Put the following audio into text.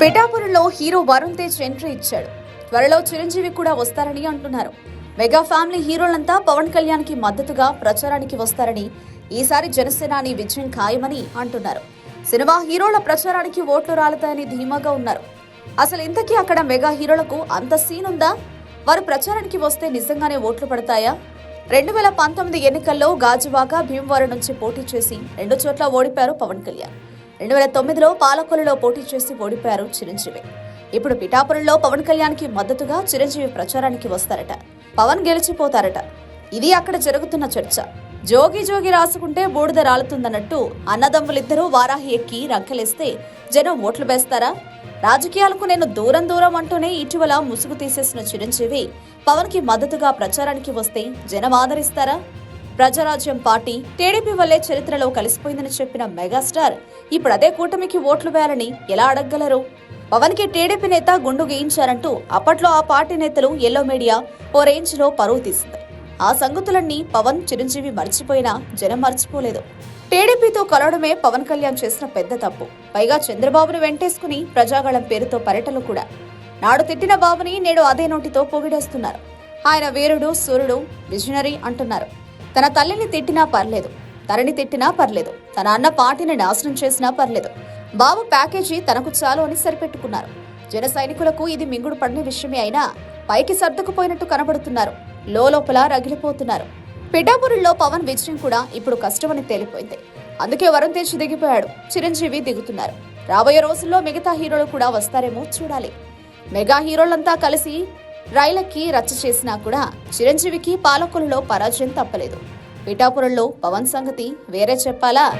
పిఠాపురంలో hero Varun Tej entry ఇచ్చాడు. త్వరలో చిరంజీవి కూడా వస్తారని అంటున్నారు. మెగా ఫ్యామిలీ హీరోలంతా పవన్ కళ్యాణ్కి మద్దతుగా ప్రచారానికి వస్తారని ఈసారి జనసేనాని విజయం ఖాయమని అంటున్నారు. సినిమా హీరోల ప్రచారానికి ఓట్లు రాలతాయని ధీమాగా ఉన్నారు. అసలు ఇంతకీ అక్కడ మెగా హీరోలకు అంత సీన్ ఉందా వారు ప్రచారానికి వస్తే నిజంగానే ఓట్లు పడతాయా? రెండు వేల పంతొమ్మిది ఎన్నికల్లో గాజువాక భీమవరం నుంచి పోటీ చేసి రెండు చోట్ల ఓడిపారు పవన్ కళ్యాణ్. రెండు వేల తొమ్మిదిలో పాలకొల్లులో పోటీ చేసి ఓడిపారు చిరంజీవి. ఇప్పుడు పిఠాపురంలో పవన్ కళ్యాణ్కి మద్దతుగా చిరంజీవి ప్రచారానికి వస్తారట. పవన్ గెలిచిపోతారట. ఇది అక్కడ జరుగుతున్న చర్చ. జోగి జోగి రాసుకుంటే బూడిద రాలుతుందన్నట్టు అన్నదమ్ములిద్దరూ వారాహి ఎక్కి రంకెలేస్తే జనం ఓట్లు వేస్తారా? రాజకీయాలకు నేను దూరం దూరం అంటూనే ఇటీవల ముసుగు తీసేసిన చిరంజీవి పవన్కి మద్దతుగా ప్రచారానికి వస్తే జనం ఆదరిస్తారా? ప్రజారాజ్యం పార్టీ టీడీపీ వల్లే చరిత్రలో కలిసిపోయిందని చెప్పిన మెగాస్టార్ ఇప్పుడు అదే కూటమికి ఓట్లు వేయాలని ఎలా అడగగలరు? పవన్కి టీడీపీ నేత గుండు గీయించారంటూ అప్పట్లో ఆ పార్టీ నేతలు ఎల్లో మీడియా ఓ రేంజ్లో పరువు తీసింది. ఆ సంగతులన్నీ పవన్ చిరంజీవి మర్చిపోయినా జనం మర్చిపోలేదు. టీడీపీతో కలవడమే పవన్ కళ్యాణ్ చేసిన పెద్ద తప్పు. పైగా చంద్రబాబును వెంటేసుకుని ప్రజాగళం పేరుతో పర్యటనలు కూడా. నాడు తిట్టిన బాబుని నేడు అదే నోటితో పొగిడేస్తున్నారు. ఆయన వీరుడు సూర్యుడు విజనరీ అంటున్నారు. తన తల్లిని తిట్టినా పర్లేదు. తనని తిట్టినా పర్లేదు. తన అన్న పార్టీని నాశనం చేసినా పర్లేదు. బాబు ప్యాకేజీ తనకు చాలు అని సరిపెట్టుకున్నారు. జన సైనికులకు ఇది మింగుడు పడిన విషయమే అయినా పైకి సర్దుకుపోయినట్టు కనబడుతున్నారు. లోపల రగిలిపోతున్నారు. పిఠాపురంలో పవన్ విజయం కూడా ఇప్పుడు కష్టమని తేలిపోయింది. అందుకే వరుణ్ తేజ్ దిగిపోయాడు. చిరంజీవి దిగుతున్నారు. రాబోయే రోజుల్లో మిగతా హీరోలు కూడా వస్తారేమో చూడాలి. మెగా హీరోలంతా కలిసి రైలకి రచ్చ చేసినా కూడా చిరంజీవికి పాలకులలో పరాజయం తప్పలేదు. పిఠాపురంలో పవన్ సంగతి వేరే చెప్పాలా?